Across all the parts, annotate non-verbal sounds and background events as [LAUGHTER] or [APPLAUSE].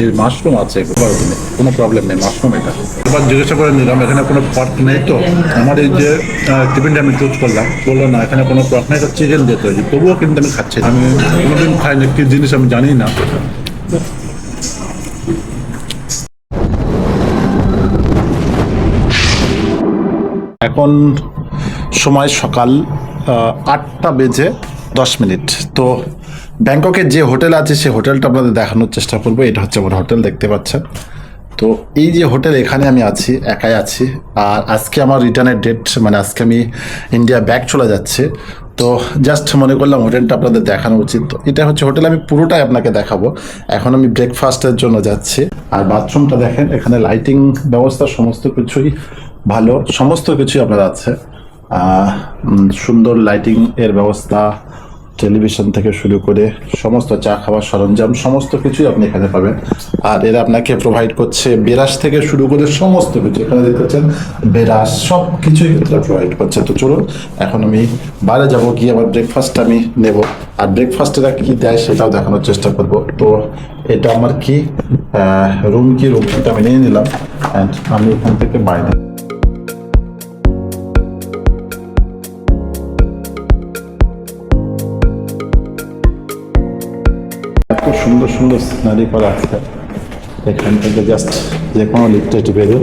এই মাশরুম আছে কোনো প্রবলেম নেই, মাশরুম এটা। এবার জিজ্ঞাসা করে নিলাম, এখানে কোনো পট নেই তো? আমার এই যে টিফিনটা আমি চুজ করলাম, বলল না, এখানে কোনো পট নেই চিকেন দিয়ে তৈরি। তবুও কিন্তু আমি খাচ্ছি। আমি কোনোদিন খাইনি কি জিনিস আমি জানি না। এখন সময় সকাল আটটা বেজে দশ মিনিট। তো ব্যাংককের যে হোটেল আছে, সে হোটেলটা আপনাদের দেখানোর চেষ্টা করব। এটা হচ্ছে আমার হোটেল, দেখতে পাচ্ছেন। তো এই যে হোটেল, এখানে আমি আছি, একাই আছি। আর আজকে আমার রিটার্নের ডেট মানে আজকে আমি ইন্ডিয়া ব্যাক চলে যাচ্ছে। তো জাস্ট মনে করলাম হোটেলটা আপনাদের দেখানো উচিত। তো এটা হচ্ছে হোটেল, আমি পুরোটাই আপনাকে দেখাবো। এখন আমি ব্রেকফাস্টের জন্য যাচ্ছি। আর বাথরুমটা দেখেন, এখানে লাইটিং ব্যবস্থা, সমস্ত কিছুই ভালো, সমস্ত কিছুই আপনার আছে। সুন্দর লাইটিং এর ব্যবস্থা। টেলিভিশন থেকে শুরু করে সমস্ত চা খাওয়ার সরঞ্জাম, সমস্ত কিছুই আপনি এখানে পাবেন। আর এরা আপনাকে প্রোভাইড করছে বেরাস থেকে শুরু করে সমস্ত কিছু। এখানে দেখতে পাচ্ছেন, বেরাস সব কিছুই এরা প্রোভাইড করছে। তো চলুন, এখন আমি বাইরে যাব, গিয়ে আমার ব্রেকফাস্ট আমি নেব। আর ব্রেকফাস্ট এরা কি দেয় সেটাও দেখানোর চেষ্টা করব। তো এটা আমার কি রুম কি? রুম আমি নিয়ে নিলাম। অ্যান্ড আমি এখান থেকে বাইরে এত সুন্দর সুন্দর সিনারি করা আছে। এখান থেকে জাস্ট যে কোনো লিফটে বেরো।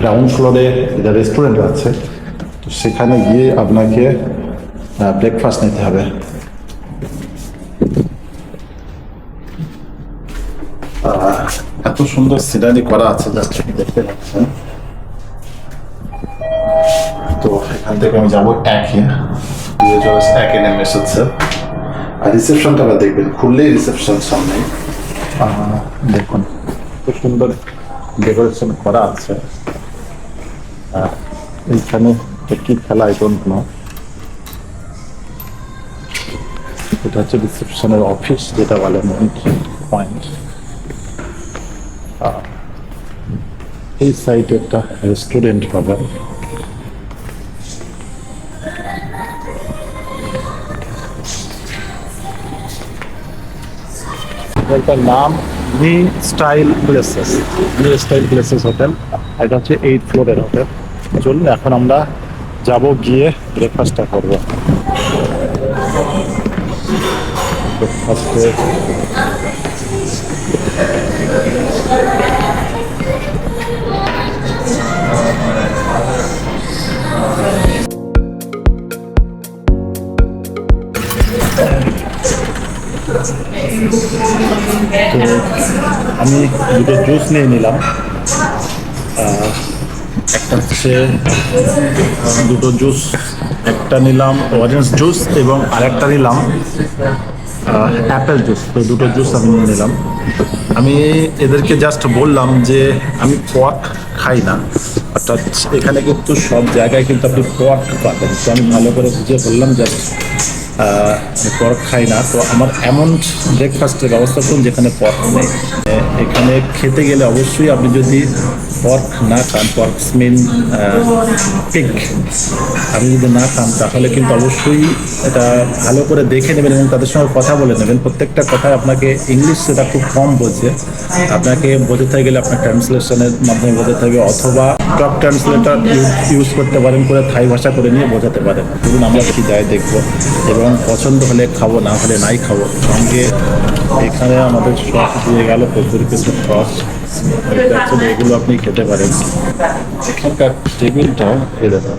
গ্রাউন্ড ফ্লোরে যে রেস্টুরেন্ট আছে। তো সেখানে গিয়ে আপনাকে ব্রেকফাস্ট নিতে হবে। এত সুন্দর সিনারি করা আছে জাস্ট দেখতে পাচ্ছেন। তো এখান থেকে আমি যাব একে চলে একে নেমে এসেছে। আর রিসেপশনটা দেখবেন, খুললেই রিসেপশন সামনে। দেখুন। খুব সুন্দর ডেকোরেশন করা আছে। এইখানে কি খেলা আই ডোন্ট নো এটা হচ্ছে রিসেপশনের অফিস যেটা বলে পয়েন্ট এই সাইডে একটা রেস্টুরেন্ট পাবেন। হোটেলটার নাম নি স্টাইল প্লেসেস, নি স্টাইল প্লেসেস হোটেল। এটা হচ্ছে এইট ফ্লোরের হোটেল। চলুন, এখন আমরা যাব গিয়ে ব্রেকফাস্টটা করব। ব্রেকফাস্টে আমি দুটো জুস নিয়ে নিলাম। একটা হচ্ছে দুটো জুস, একটা নিলাম অরেঞ্জ জুস এবং আরেকটা নিলাম অ্যাপেল জুস। তো দুটো জুস আমি নিয়ে নিলাম। আমি এদেরকে জাস্ট বললাম যে, আমি পট খাই না। অর্থাৎ এখানে কিন্তু সব জায়গায় কিন্তু আপনি পট পাবেন। তো আমি ভালো করে বুঝে বললাম জাস্ট পর্ক খাই না। তো আমার এমন ব্রেকফাস্টের ব্যবস্থা করুন যেখানে পর্ক নেই। খেতে গেলে অবশ্যই আপনি যদি পর্ক না খান পর্ক মিন পিক আপনি যদি না খান, তাহলে কিন্তু অবশ্যই এটা ভালো করে দেখে নেবেন এবং তাদের সঙ্গে কথা বলে নেবেন। প্রত্যেকটা কথায় আপনাকে ইংলিশ সেটা খুব কম বোঝে। আপনাকে বোঝাতে গেলে আপনার ট্রান্সলেশনের মাধ্যমে বোঝাতে হবে, অথবা টপ ট্রান্সলেটর ইউজ করতে পারেন, করে থাই ভাষা করে নিয়ে বোঝাতে পারেন। ধরুন আমরা কি যাই দেখব, এবং পছন্দ হলে খাব, না হলে নাই খাব, সঙ্গে এখানে আমাদের সস দিয়ে গেল প্রচুর কিছু সস এগুলো আপনি খেতে পারেন। এখানকার টেবিলটা দেখুন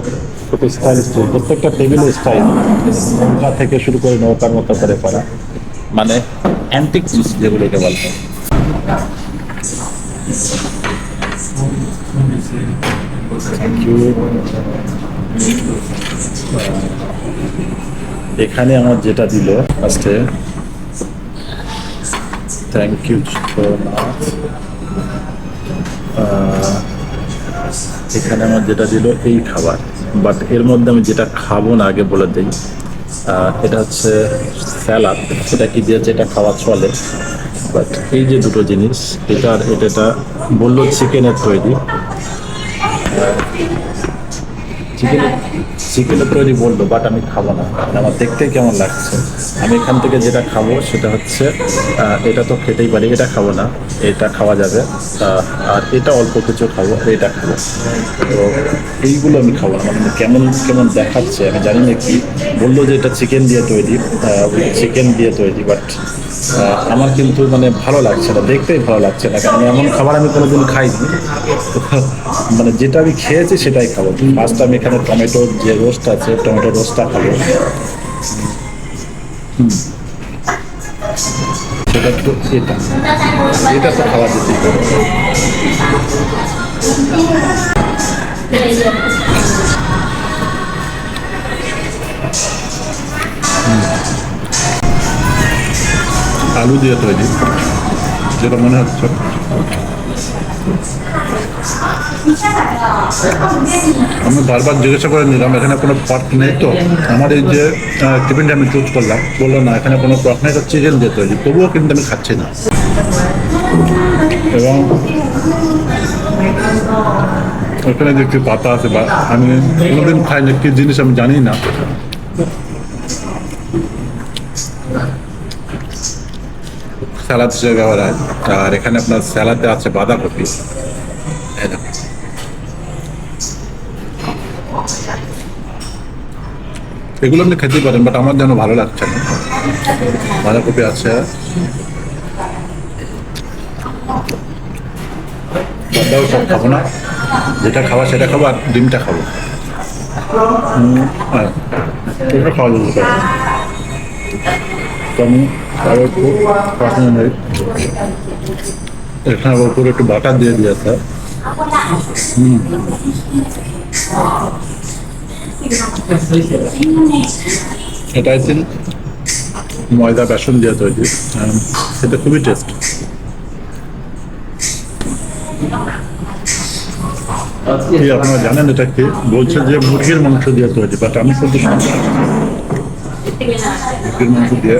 খুব স্টাইলিশ প্রত্যেকটা টেবিলের স্টাইল নৌকা থেকে শুরু করে নৌকার মতো করে করা। মানে অ্যান্টিক চিজ যেগুলোকে বলা। হয় এখানে আমার যেটা দিল ফার্স্টে থ্যাংক ইউ সো এখানে আমার যেটা দিল এই খাবার। বাট এর মধ্যে আমি যেটা খাব না, আগে বলে দিই। এটা হচ্ছে স্যালাড। সেটা কি দিয়েছে এটা খাওয়া চলে? বাট এই যে দুটো জিনিস, এটা আর এটা বলল চিকেনের তৈরি। চিকেনের চিকেনের তৈরি বলল বাট আমি খাব না। মানে আমার দেখতে কেমন লাগছে? আমি এখান থেকে যেটা খাব, সেটা হচ্ছে এটা তো খেতেই পারি, এটা খাব না, এটা খাওয়া যাবে আর এটা অল্প কিছু খাব এটা খাব। তো এইগুলো আমি খাব না মানে কেমন কেমন দেখাচ্ছে, আমি জানি না কি। বলল যে এটা চিকেন দিয়ে তৈরি চিকেন দিয়ে তৈরি বাট আমার কিন্তু মানে ভালো লাগছে না, দেখতেই ভালো লাগছে না, কারণ এমন খাবার আমি কোনোদিন খাইনি। [LAUGHS] মানে যেটা আমি খেয়েছি সেটাই খাব ফার্স্ট আমি এখানে টমেটো যে রোস্ট আছে টমেটো রোস্টটা খাব। সেটা তো এটা? এটা তো খাওয়া যেতেই পারে আলু দিয়ে তৈরি, যেটা মনে হচ্ছে। আমি বারবার জিজ্ঞাসা করে নিলাম, এখানে কোনো পার্ক নেই তো। আমার এই যে টিফিনটা আমি চুজ করলাম। বলল, না, এখানে কোনো পট নেই চিকেন দিয়ে তৈরি। তবুও কিন্তু আমি খাচ্ছি না। এবং ওখানে দেখছি পাতা আছে, বা আমি কোনোদিন খাই না কি জিনিস আমি জানি না। স্যালাদ হিসেবে ব্যবহার হয় আর এখানে আপনার স্যালাদে আছে বাঁধাকপি। এগুলো আপনি খেতেই পারেন বাট আমার যেন ভালো লাগছে না। বাঁধাকপি আছে। বাদাও সব খাব না। যেটা খাওয়া সেটা খাব আর ডিমটা খাব। হ্যাঁ, খাওয়া একটু উপরে একটু বাটার দিয়ে দিয়েছে। এটা থিঙ্ক ময়দা বেসন দিয়ে তৈরি। এটা খুবই টেস্ট কি, আপনারা জানেন এটা কি? বলছে যে মুরগির মাংস দিয়ে তৈরি বাট আমি দিয়ে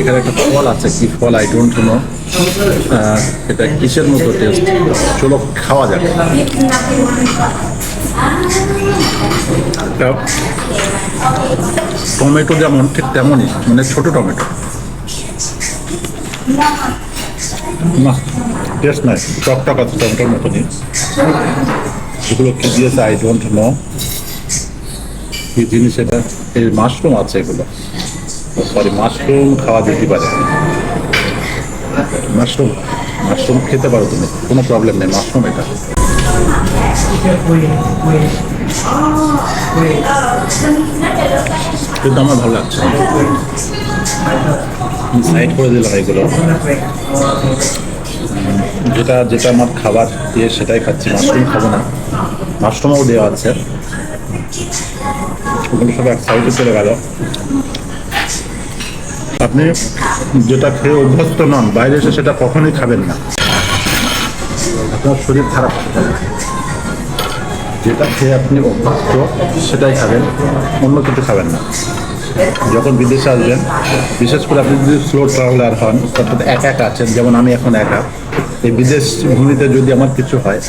এখানে একটা ফল আছে, কি ফল? আই ডোন্ট নো এটা কিসের মতো টেস্ট চলো খাওয়া এটা টমেটো যেমন, ঠিক তেমনই মানে ছোট টমেটো। আছে টমেটোর মতনই এগুলো দিয়েছে? জিনিস এটা? এই মাশরুম আছে এগুলো। সরি মাশরুম খাওয়া যেতে পারে। মাশরুম মাশরুম খেতে পারো তুমি। কোনো প্রবলেম নেই মাশরুম এটা। কিন্তু আমার ভালো লাগছে। সাইড করে দিলাম এগুলো। যেটা যেটা আমার খাবার দিয়ে সেটাই খাচ্ছি মাশরুম খাব না। মাশরুমও দেওয়া আছে। ওগুলো সব এক সাইডে চলে গেল। আপনি যেটা খেয়ে অভ্যস্ত নন, বাইরে এসে সেটা কখনোই খাবেন না। আপনার শরীর খারাপ। যেটা খেয়ে আপনি অভ্যস্ত, সেটাই খাবেন, অন্য কিছু খাবেন না। যখন বিদেশে আসবেন, বিশেষ করে আপনি যদি স্লো ট্রাভেলার হন, অর্থাৎ একা একা আছেন, যেমন আমি এখন একা, এই বিদেশ ভূমিতে যদি আমার কিছু হয়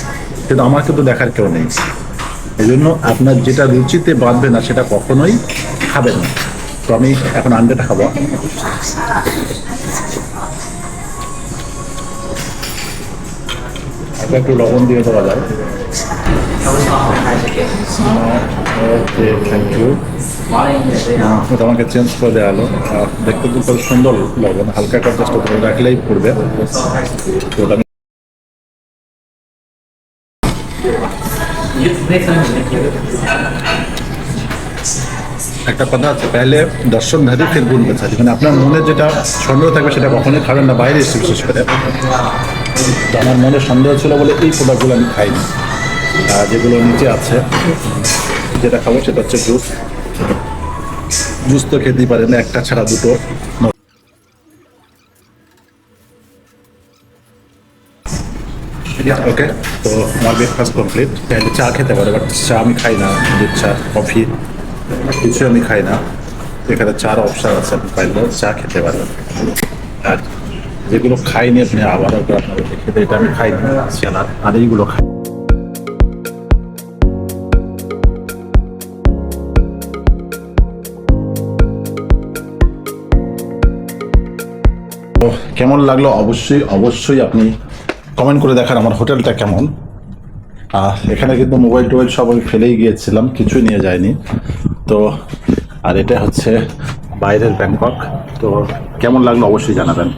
কিন্তু আমাকে তো দেখার কেউ নেই। এই জন্য আপনার যেটা রুচিতে বাঁধবে না, সেটা কখনোই খাবেন না। তো আমি এখন আন্ডাটা খাব। একটু লবণ দিয়ে দেওয়া যায় ওকে ইউ আমাকে চেঞ্জ করে দেওয়া হলো। আর দেখতে কিন্তু সুন্দর লবণ, হালকা ধরে রাখলেই পড়বে। ওটা একটা কথা আছে পেলে দর্শনধারী ফের গুণ বেচারি মানে আপনার মনে যেটা সন্দেহ থাকবে সেটা কখনোই খাবেন না, বাইরে এসে বিশেষ করে। আমার মনে সন্দেহ ছিল বলে এই প্রোডাক্টগুলো আমি খাইনি। আর যেগুলো নিচে আছে, যেটা খাব সেটা হচ্ছে জুস জুস তো খেতেই পারেন, একটা ছাড়া দুটো। ওকে তো আমার ব্রেকফাস্ট কমপ্লিট চা খেতে পারে বাট চা আমি খাই না, দুধ, চা কফি কিছু আমি খাই না। এখানে চার অপশান আছে, আপনি পাইলে চা খেতে পারবেন। আর যেগুলো খাইনি আপনি, আবার খেতে, এটা আমি খাইনি না আর এইগুলো খাই কেমন লাগল? অবশ্যই অবশ্যই আপনি কমেন্ট করে দেখান আমার হোটেলটা কেমন। এখানে কিন্তু মোবাইল টোবাইল সব আমি ফেলেই গিয়েছিলাম, কিছুই নিয়ে যায়নি তো আর এটা হচ্ছে বাইরের ব্যাংকক। তো কেমন লাগল অবশ্যই জানাবেন।